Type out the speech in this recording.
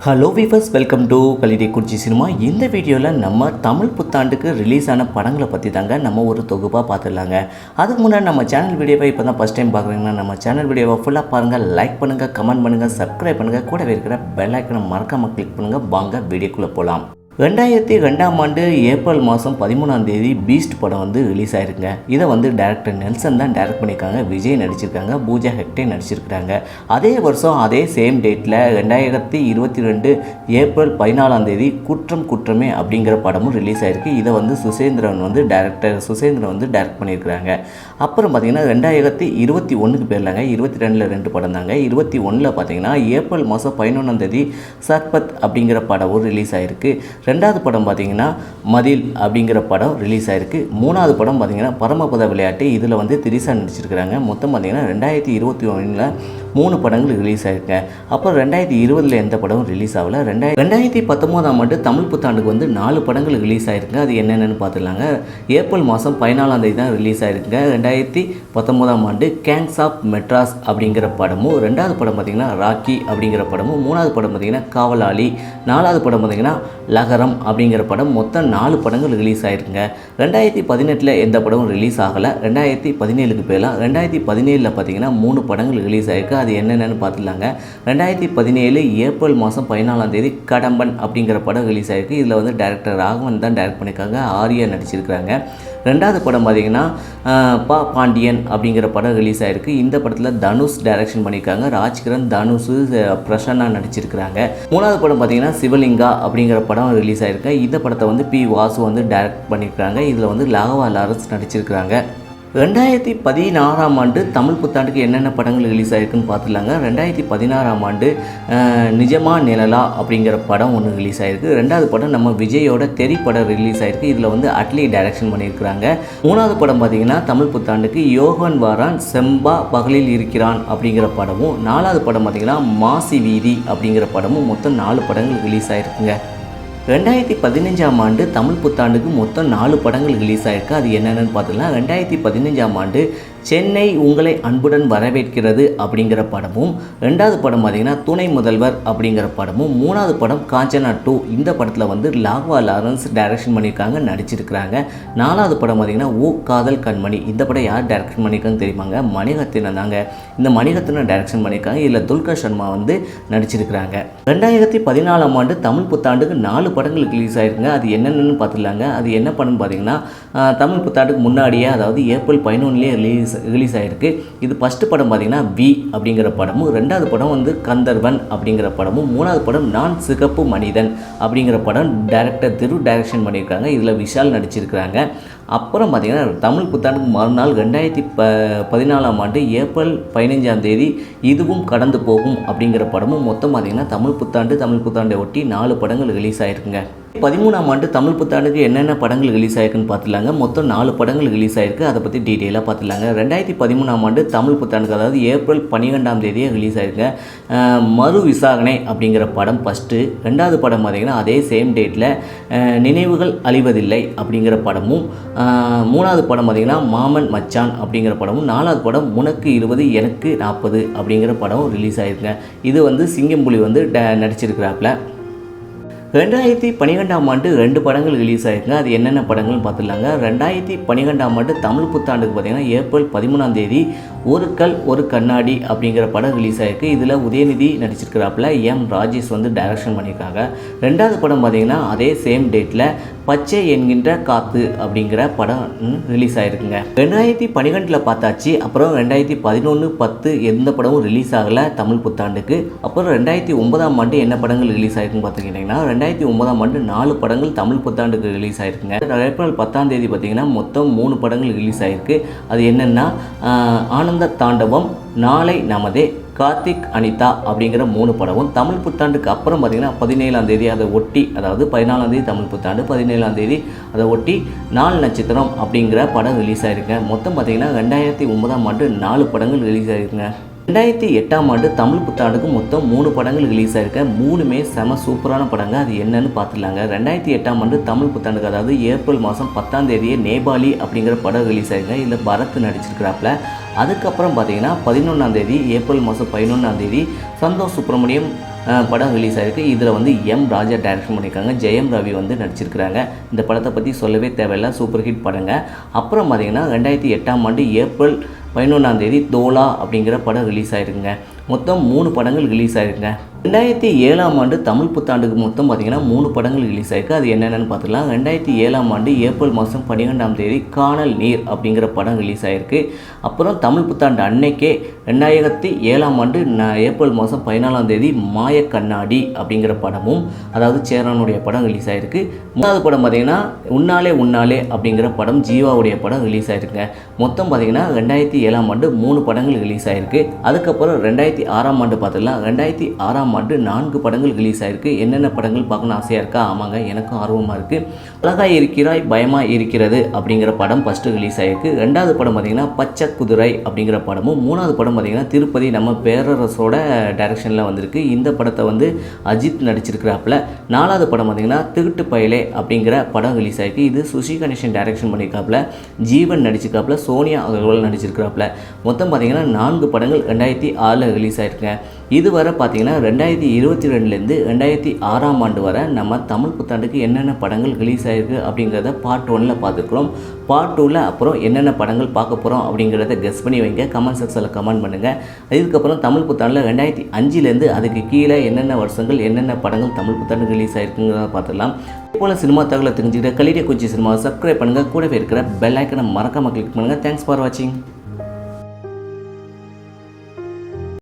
Hello viewers welcome to Kallidaikurichi cinema இந்த வீடியோவில் நம்ம தமிழ் புத்தாண்டுக்கு ரிலீஸ் ஆன படங்களை பற்றி தாங்க நம்ம ஒரு தொகுப்பாக பார்த்துடலாங்க அதுக்கு முன்னாடி நம்ம சேனல் வீடியோவை இப்போ தான் ஃபஸ்ட் டைம் பார்க்குறீங்கன்னா நம்ம சேனல் வீடியோவை ஃபுல்லாக பாருங்கள் லைக் பண்ணுங்கள் கமெண்ட் பண்ணுங்கள் சப்ஸ்கிரைப் பண்ணுங்கள் கூடவே இருக்கிற பெல் ஐக்கனை மறக்காமல் கிளிக் பண்ணுங்கள் வாங்க வீடியோக்குள்ளே போகலாம் ரெண்டாயிரத்தி ரெண்டாம் ஆண்டு ஏப்ரல் மாதம் பதிமூணாம் தேதி பீஸ்ட் படம் வந்து ரிலீஸ் ஆயிருக்குங்க. இதை வந்து டேரக்டர் நெல்சன் தான் டேரக்ட் பண்ணியிருக்காங்க. விஜய் நடிச்சிருக்காங்க. பூஜா ஹெக்டே நடிச்சிருக்கிறாங்க. அதே வருஷம் அதே சேம் டேட்டில் ரெண்டாயிரத்தி இருபத்தி ரெண்டு ஏப்ரல் பதினாலாம் தேதி குற்றம் குற்றமே அப்படிங்கிற படமும் ரிலீஸ் ஆயிருக்கு. இதை வந்து சுசேந்திரன் வந்து டேரக்டர் சுசேந்திரன் வந்து டேரக்ட் பண்ணியிருக்கிறாங்க. அப்புறம் பார்த்தீங்கன்னா ரெண்டாயிரத்தி இருபத்தி ஒன்றுக்கு பேர்லாங்க. இருபத்தி ரெண்டில் ரெண்டு படம் தாங்க. இருபத்தி ஒன்றில் பார்த்தீங்கன்னா ஏப்ரல் மாதம் பதினொன்றாம் தேதி சர்பத் அப்படிங்கிற படமும் ரிலீஸ் ஆயிருக்கு. ரெண்டாவது படம் பார்த்தீங்கன்னா மதில் அப்படிங்கிற படம் ரிலீஸ் ஆயிருக்கு. மூணாவது படம் பார்த்தீங்கன்னா பரமபத விளையாட்டு. இதில் வந்து திரிசா நடிச்சிருக்கிறாங்க. மொத்தம் பார்த்தீங்கன்னா ரெண்டாயிரத்தி இருபத்தி ஒன்றில் மூணு படங்கள் ரிலீஸ் ஆயிருங்க அப்புறம் ரெண்டாயிரத்தி இருபதில் எந்த படமும் ரிலீஸ் ஆகல. ரெண்டாயிரம் ரெண்டாயிரத்தி பத்தொம்போதாம் ஆண்டு தமிழ் புத்தாண்டுக்கு வந்து நாலு படங்கள் ரிலீஸ் ஆயிருக்குங்க. அது என்னென்னு பார்த்துலாங்க ஏப்ரல் மாதம் பதினாலாம் தேதி தான் ரிலீஸ் ஆயிருக்குங்க. ரெண்டாயிரத்தி பத்தொம்போதாம் ஆண்டு கேங்ஸ் ஆஃப் மெட்ராஸ் அப்படிங்கிற படமும் ரெண்டாவது படம் பார்த்தீங்கன்னா ராக்கி அப்படிங்கிற படமும் மூணாவது படம் பார்த்தீங்கன்னா காவலாளி நாலாவது படம் பார்த்தீங்கன்னா லகரம் அப்படிங்கிற படம் மொத்தம் நாலு படங்கள் ரிலீஸ் ஆயிருக்குங்க. ரெண்டாயிரத்தி பதினெட்டில் எந்த படமும் ரிலீஸ் ஆகலை. ரெண்டாயிரத்தி பதினேழுக்கு பேரலாம் ரெண்டாயிரத்தி பதினேழில் பார்த்தீங்கன்னா மூணு படங்கள் ரிலீஸ் அது என்னென்னு பார்த்துலாங்க ரெண்டாயிரத்தி பதினேழு ஏப்ரல் மாதம் பதினாலாம் தேதி கடம்பன் அப்படிங்கிற படம் ரிலீஸ் ஆகிருக்கு இதில் வந்து டேரக்டர் ராகவன் தான் டைரக்ட் பண்ணியிருக்காங்க. ஆர்யா நடிச்சிருக்கிறாங்க. ரெண்டாவது படம் பார்த்தீங்கன்னா பா பாண்டியன் அப்படிங்கிற படம் ரிலீஸ் ஆயிருக்கு. இந்த படத்தில் தனுஷ் டைரக்ஷன் பண்ணியிருக்காங்க. ராஜ்கிரண் தனுஷ் பிரசன்னா நடிச்சிருக்கிறாங்க. மூணாவது படம் பார்த்தீங்கன்னா சிவலிங்கா அப்படிங்கிற படம் ரிலீஸ் ஆயிருக்கு. இந்த படத்தை வந்து பி வாசு வந்து டைரக்ட் பண்ணியிருக்காங்க. இதில் வந்து லாகவா லாரன்ஸ் நடிச்சிருக்கிறாங்க. ரெண்டாயிரத்தி பதினாறாம் ஆண்டு தமிழ் புத்தாண்டுக்கு என்னென்ன படங்கள் ரிலீஸ் ஆகிருக்குன்னு பார்த்துலாங்க ரெண்டாயிரத்தி பதினாறாம் ஆண்டு நிஜமா நிழலா அப்படிங்கிற படம் ஒன்று ரிலீஸ் ஆயிருக்கு. ரெண்டாவது படம் நம்ம விஜயோட தெரி படம் ரிலீஸ் ஆயிருக்கு. இதில் வந்து அட்லி டைரக்ஷன் பண்ணியிருக்கிறாங்க. மூணாவது படம் பார்த்தீங்கன்னா தமிழ் புத்தாண்டுக்கு யோகன் வாரான் செம்பா பகலில் இருக்கிறான் அப்படிங்கிற படமும் நாலாவது படம் பார்த்தீங்கன்னா மாசி வீதி அப்படிங்கிற படமும் மொத்தம் நாலு படங்கள் ரிலீஸ் ஆயிருக்குங்க. ரெண்டாயிரத்தி பதினஞ்சாம் ஆண்டு தமிழ் புத்தாண்டுக்கு மொத்தம் நாலு படங்கள் ரிலீஸ் ஆயிருக்கு. அது என்னென்னு பார்த்துக்கலாம். ரெண்டாயிரத்தி பதினஞ்சாம் ஆண்டு சென்னை உங்களை அன்புடன் வரவேற்கிறது அப்படிங்கிற படமும் ரெண்டாவது படம் பார்த்தீங்கன்னா துணை முதல்வர் அப்படிங்கிற படமும் மூணாவது படம் காஞ்சனா டூ இந்த படத்தில் வந்து லாக்வா லாரன்ஸ் டைரக்ஷன் பண்ணியிருக்காங்க நடிச்சிருக்கிறாங்க. நாலாவது படம் பார்த்தீங்கன்னா ஓ காதல் கண்மணி இந்த படம் யார் டைரக்ஷன் பண்ணியிருக்காங்க தெரியுமாங்க? மணிகத்தினம் தாங்க. இந்த மணிகத்தினம் டைரக்ஷன் பண்ணியிருக்காங்க. இதில் துல்கர் சர்மா வந்து நடிச்சிருக்கிறாங்க. ரெண்டாயிரத்தி பதினாலாம் ஆண்டு தமிழ் புத்தாண்டுக்கு நாலு படங்கள் ரிலீஸ் ஆயிருக்குங்க. அது என்னென்னு பார்த்துலாங்க அது என்ன படம்னு பார்த்தீங்கன்னா தமிழ் புத்தாண்டுக்கு முன்னாடியே அதாவது ஏப்ரல் பதினொன்றுலேயே ரிலீஸ் ரிலீஸ் ஆகிருக்கு இது ஃபஸ்ட்டு படம் பார்த்தீங்கன்னா வி அப்படிங்கிற படமும் ரெண்டாவது படம் வந்து கந்தர்வன் அப்படிங்கிற படமும் மூணாவது படம் நான் சிகப்பு மனிதன் அப்படிங்கிற படம் டேரக்டர் திரு டைரக்ஷன் பண்ணியிருக்காங்க. இதில் விஷால் நடிச்சிருக்கிறாங்க. அப்புறம் பார்த்தீங்கன்னா தமிழ் புத்தாண்டுக்கு மறுநாள் ரெண்டாயிரத்தி ப பதினாலாம் ஆண்டு ஏப்ரல் பதினஞ்சாம் தேதி இதுவும் கடந்து போகும் அப்படிங்கிற படமும் மொத்தம் பார்த்தீங்கன்னா தமிழ் புத்தாண்டு தமிழ் புத்தாண்டை ஒட்டி நாலு படங்கள் ரிலீஸ் ஆயிருக்குங்க. பதிமூணாம் ஆண்டு தமிழ் புத்தாண்டுக்கு என்னென்ன படங்கள் ரிலீஸ் ஆயிருக்குன்னு பார்த்துலாங்க மொத்தம் நாலு படங்கள் ரிலீஸ் ஆயிருக்கு. அதை பற்றி டீட்டெயிலாக பார்த்துலாங்க ரெண்டாயிரத்தி பதிமூணாம் ஆண்டு தமிழ் புத்தாண்டுக்கு அதாவது ஏப்ரல் பன்னிரெண்டாம் தேதியே ரிலீஸ் ஆயிருக்கு மறு விசாரணை அப்படிங்கிற படம் ஃபஸ்ட்டு ரெண்டாவது படம் பார்த்திங்கன்னா அதே சேம் டேட்டில் நினைவுகள் அழிவதில்லை அப்படிங்கிற படமும் மூணாவது படம் பார்த்திங்கன்னா மாமன் மச்சான் அப்படிங்கிற படமும் நாலாவது படம் உனக்கு இருபது எனக்கு நாற்பது அப்படிங்கிற படம் ரிலீஸ் ஆயிருக்குங்க. இது வந்து சிங்கம்புலி வந்து ட- நடிச்சிருக்கிறாப்புல. ரெண்டாயிரத்தி பன்னிரெண்டாம் ஆண்டு ரெண்டு படங்கள் ரிலீஸ் ஆயிருக்குங்க. அது என்னென்ன படங்கள்னு பார்த்துருலாங்க ரெண்டாயிரத்தி பன்னிரெண்டாம் ஆண்டு தமிழ் புத்தாண்டுக்கு பார்த்தீங்கன்னா ஏப்ரல் பதிமூணாம் தேதி ஒரு கல் ஒரு கண்ணாடி அப்படிங்கிற படம் ரிலீஸ் ஆயிருக்கு. இதில் உதயநிதி நடிச்சிருக்கிறாப்புல. எம். ராஜேஷ் வந்து டைரக்ஷன் பண்ணியிருக்காங்க. ரெண்டாவது படம் பார்த்தீங்கன்னா அதே சேம் டேட்டில் பச்சை என்கின்ற காத்து அப்படிங்கிற படம் ரிலீஸ் ஆயிருக்குங்க. ரெண்டாயிரத்தி பன்னிரெண்டில் பார்த்தாச்சு. அப்புறம் ரெண்டாயிரத்தி பதினொன்று பத்து எந்த படமும் ரிலீஸ் ஆகலை தமிழ் புத்தாண்டுக்கு. அப்புறம் ரெண்டாயிரத்தி ஒன்பதாம் ஆண்டு என்ன படங்கள் ரிலீஸ் ஆயிருக்குன்னு பார்த்துக்கிட்டிங்கன்னா ரெண்டாயிரத்தி ஒன்பதாம் ஆண்டு நாலு படங்கள் தமிழ் புத்தாண்டுக்கு ரிலீஸ் ஆயிருக்குங்க. ஏப்ரல் பத்தாம் தேதி பார்த்தீங்கன்னா மொத்தம் மூணு படங்கள் ரிலீஸ் ஆயிருக்கு. அது என்னென்னா ஆனந்த தாண்டவம் நாளை நமதே கார்த்திக் அனிதா அப்படிங்கிற மூணு படமும் தமிழ் புத்தாண்டுக்கு அப்புறம் பார்த்தீங்கன்னா பதினேழாம் தேதி அதை ஒட்டி அதாவது பதினாலாம் தேதி தமிழ் புத்தாண்டு பதினேழாம் தேதி அதை ஒட்டி நாலு நட்சத்திரம் அப்படிங்கிற படம் ரிலீஸ் ஆயிருக்குங்க. மொத்தம் பார்த்தீங்கன்னா ரெண்டாயிரத்தி ஒன்பதாம் ஆண்டு நாலு படங்கள் ரிலீஸ் ஆயிருக்குங்க. ரெண்டாயிரத்தி எட்டாம் ஆண்டு தமிழ் புத்தாண்டுக்கு மொத்தம் மூணு படங்கள் ரிலீஸ் ஆயிருக்க. மூணுமே செம சூப்பரான படங்க. அது என்னன்னு பார்த்துலாங்க ரெண்டாயிரத்தி எட்டாம் ஆண்டு தமிழ் புத்தாண்டுக்கு அதாவது ஏப்ரல் மாதம் பத்தாம் தேதியே நேபாளி அப்படிங்கிற படம் ரிலீஸ் ஆயிருங்க. இதில் பரத் நடிச்சிருக்கிறாப்புல. அதுக்கப்புறம் பார்த்தீங்கன்னா பதினொன்றாம் தேதி ஏப்ரல் மாதம் பதினொன்றாம் தேதி சந்தோஷ் சுப்பிரமணியம் படம் ரிலீஸ் ஆயிருக்கு. இதில் வந்து எம் ராஜா டைரக்ஷன் பண்ணியிருக்காங்க. ஜெயம் ரவி வந்து நடிச்சிருக்கிறாங்க. இந்த படத்தை பற்றி சொல்லவே தேவையில்ல. சூப்பர் ஹிட் படங்க. அப்புறம் பார்த்தீங்கன்னா ரெண்டாயிரத்தி எட்டாம் ஆண்டு ஏப்ரல் பதினொன்றாந்தேதி தோலா அப்படிங்கிற படம் ரிலீஸ் ஆயிருக்குங்க. மொத்தம் மூணு படங்கள் ரிலீஸ் ஆயிருக்குங்க. ரெண்டாயிரத்தி ஏழாம் ஆண்டு தமிழ் புத்தாண்டுக்கு மொத்தம் பார்த்தீங்கன்னா மூணு படங்கள் ரிலீஸ் ஆயிருக்கு. அது என்னென்னு பார்த்துக்கலாம். ரெண்டாயிரத்தி ஏழாம் ஆண்டு ஏப்ரல் மாதம் பன்னிரெண்டாம் தேதி காணல் நீர் அப்படிங்கிற படம் ரிலீஸ் ஆயிருக்கு. அப்புறம் தமிழ் புத்தாண்டு அன்னைக்கே ரெண்டாயிரத்தி ஏழாம் ஆண்டு ந- ஏப்ரல் மாதம் பதினாலாம் தேதி மாய கண்ணாடி அப்படிங்கிற படமும் அதாவது சேரனுடைய படம் ரிலீஸ் ஆயிருக்கு. மூணாவது படம் பார்த்தீங்கன்னா உன்னாலே உன்னாலே அப்படிங்கிற படம் ஜீவாவுடைய படம் ரிலீஸ் ஆயிருக்குங்க. மொத்தம் பார்த்தீங்கன்னா ரெண்டாயிரத்தி ஏழாம் ஆண்டு மூணு படங்கள் ரிலீஸ் ஆயிருக்கு. அதுக்கப்புறம் ரெண்டாயிரத்தி ஆறாம் ஆண்டு பார்த்துக்கலாம். ரெண்டாயிரத்தி ஆறாம் ஆண்டு நான்கு படங்கள் ரிலீஸ் ஆயிருக்கு. என்னென்ன படங்கள் பார்க்கணும் ஆசையாக இருக்கா? ஆமாங்க எனக்கும் ஆர்வமாக இருக்குது அழகாக இருக்கிறாய் பயமாக இருக்கிறது அப்படிங்கிற படம் ஃபஸ்ட்டு ரிலீஸ் ஆயிருக்கு. ரெண்டாவது படம் பார்த்தீங்கன்னா பச்சை குதிரை அப்படிங்கிற படமும் மூணாவது படம் பார்த்திங்கன்னா திருப்பதி நம்ம பேரரசோட டைரக்ஷனில் வந்திருக்கு. இந்த படத்தை வந்து அஜித் நடிச்சிருக்கிறாப்புல. நாலாவது படம் பார்த்திங்கன்னா திருட்டு பயலே அப்படிங்கிற படம் ரிலீஸ் ஆகிருக்கு இது சுஷி கணேசன் டைரக்ஷன் பண்ணியிருக்காப்புல ஜீவன் நடிச்சிருக்காப்புல. சோனியா அகர்வால் நடிச்சிருக்கிறாப்புல. மொத்தம் பார்த்தீங்கன்னா நான்கு படங்கள் ரெண்டாயிரத்தி ஆறில் ரிலீஸ் ஆயிருக்குங்க. இதுவரை பார்த்தீங்கன்னா ரெண்டாயிரத்தி இருபத்தி ரெண்டுலேருந்து ரெண்டாயிரத்தி ஆறாம் ஆண்டு வரை நம்ம தமிழ் புத்தாண்டுக்கு என்னென்ன படங்கள் ரிலீஸ் ஆகிருக்கு அப்படிங்கிறத பார்ட் ஒனில் பார்த்துக்கிறோம் பார்ட் டூவில் அப்புறம் என்னென்ன படங்கள் பார்க்க போகிறோம் அப்படிங்கிறத கெஸ் பண்ணி வைங்க. கமெண்ட் செக்ஷனில் கமெண்ட் பண்ணுங்கள் இதுக்கப்புறம் தமிழ் புத்தாண்டில் ரெண்டாயிரத்தி அஞ்சுலேருந்து அதுக்கு கீழே என்னென்ன வருஷங்கள் என்னென்ன படங்கள் தமிழ் புத்தாண்டு ரிலீஸ் ஆகிருக்குங்கிறத பார்த்துக்கலாம் போல சினிமா தகவலை தெரிஞ்சுக்கிட்ட கலிடிய குச்சி சினிமாவை சப்ஸ்கிரைப் பண்ணுங்கள் கூடவே இருக்கிற பெல் ஐக்கனை மறக்காமல் கிளிக் பண்ணுங்கள் தேங்க்ஸ் ஃபார் வாட்சிங்